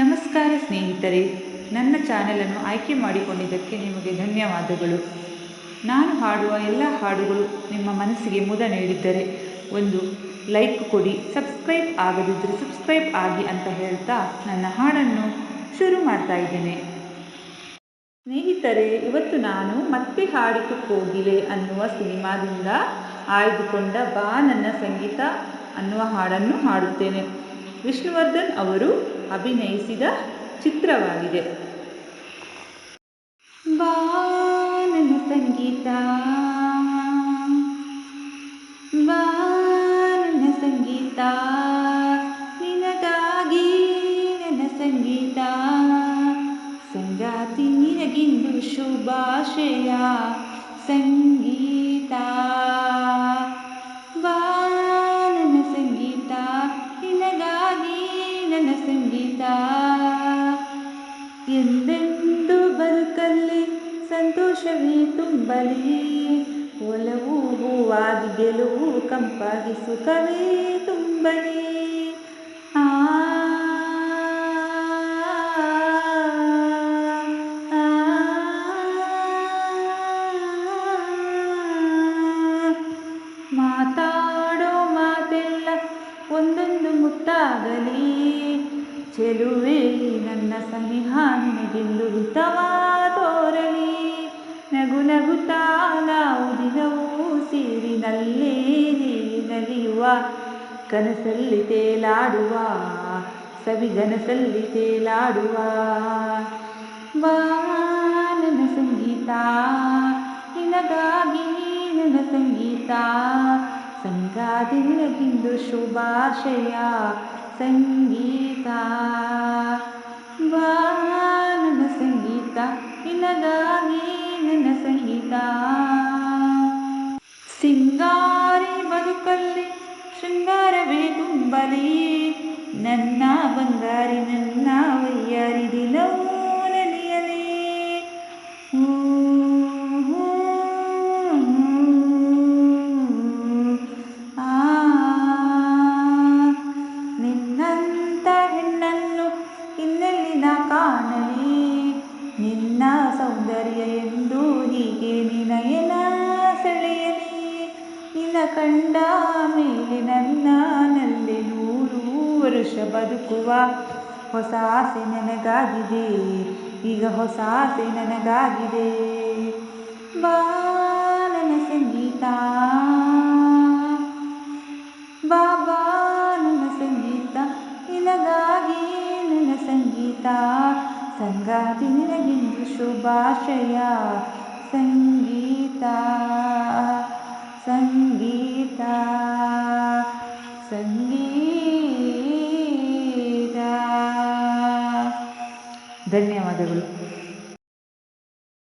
ನಮಸ್ಕಾರ ಸ್ನೇಹಿತರೆ, ನನ್ನ ಚಾನೆಲನ್ನು ಆಯ್ಕೆ ಮಾಡಿಕೊಂಡಿದ್ದಕ್ಕೆ ನಿಮಗೆ ಧನ್ಯವಾದಗಳು. ನಾನು ಹಾಡುವ ಎಲ್ಲ ಹಾಡುಗಳು ನಿಮ್ಮ ಮನಸ್ಸಿಗೆ ಮುದ ನೀಡಿದ್ದರೆ, ಒಂದು ಲೈಕ್ ಕೊಡಿ, ಸಬ್ಸ್ಕ್ರೈಬ್ ಆಗದಿದ್ದರೆ ಸಬ್ಸ್ಕ್ರೈಬ್ ಆಗಿ ಅಂತ ಹೇಳ್ತಾ ನನ್ನ ಹಾಡನ್ನು ಶುರು ಮಾಡ್ತಾ ಇದ್ದೇನೆ. ಸ್ನೇಹಿತರೆ, ಇವತ್ತು ನಾನು ಮತ್ತೆ ಹಾಡಿತು ಕೋಗಿಲೆ ಅನ್ನುವ ಸಿನಿಮಾದಿಂದ ಆಯ್ದುಕೊಂಡ ಬಾ ನನ್ನ ಸಂಗೀತ ಅನ್ನುವ ಹಾಡನ್ನು ಹಾಡುತ್ತೇನೆ. ವಿಷ್ಣುವರ್ಧನ್ ಅವರು ಅಭಿನಯಿಸಿದ ಚಿತ್ರವಾಗಿದೆ. ಬಾಲನ ಸಂಗೀತ. ಬಾ ಸಂಗೀತ. ನಿನಗಾಗಿ ನನ್ನ ಸಂಗೀತ. ಸಂಗಾತಿ ನಿನಗಿಂದು ಶುಭಾಶಯ. ಸಂಗೀತ. ಎಂದೆಂದು ಬದುಕಲ್ಲಿ ಸಂತೋಷವೇ ತುಂಬಲಿ ಒಲವು ಹೂವಾಗಿ ಗೆಲುವು ಕಂಪಾಗಿ ಸುಖವೇ ತುಂಬಲಿ ಆ ಮಾತಾಡೋ ಮಾತೆಲ್ಲ ಒಂದೊಂದು ಮುತ್ತಾಗಲಿ ಚೆಲುವೆ ನನ್ನ ಸನಿಹ ನಿನಗೆಂದು ಹಿತವಾ ತೋರಲಿ ನಗು ನಗುತ್ತಾ ನಾವು ದಿನವೂ ಸೀರಿನಲ್ಲೇ ನಲಿಯುವ ಕನಸಲ್ಲಿ ತೇಲಾಡುವ ಸವಿಗನಸಲ್ಲಿ ತೇಲಾಡುವ. ಬಾ ನನ್ನ ಸಂಗೀತ, ನಿನಗಾಗಿ ನನ್ನ ಸಂಗೀತ. ಸಂಗಾತಿ ನಿನಗಿಂದು ಶುಭಾಶಯ ಸಂಗೀತ ಬಾ ನನ್ನ ಸಂಗೀತ ನಿನಗಾಗಿ ನನ್ನ ಸಂಗೀತ. ಸಿಂಗಾರಿ ಬದುಕಲ್ಲಿ ಶೃಂಗಾರವೇ ತುಂಬಲಿ. ನನ್ನ ಬಂಗಾರಿ ನನ್ನ ವಯ್ಯಾರಿ ಇನ್ನೆಲ್ಲಿ ನಾ ಕಾಣಲಿ. ನಿನ್ನ ಸೌಂದರ್ಯ ಎಂದು ಹೀಗೆ ನಿನಯನ ಸೆಳೆಯಲಿ. ನಿನ್ನ ಕಂಡ ಮೇಲೆ ನನ್ನಲ್ಲಿ ನೂರು ವರುಷ ಬದುಕುವ ಹೊಸ ಆಸೆ ನನಗಾಗಿದೆ. ಈಗ ಹೊಸ ಆಸೆ ನನಗಾಗಿದೆ. ಬಾ ಸಂಗೀತ ನಿನಗಿಂದು ಶುಭಾಶಯ. ಸಂಗೀತ ಸಂಗೀತ ಸಂಗೀತ. ಧನ್ಯವಾದಗಳು.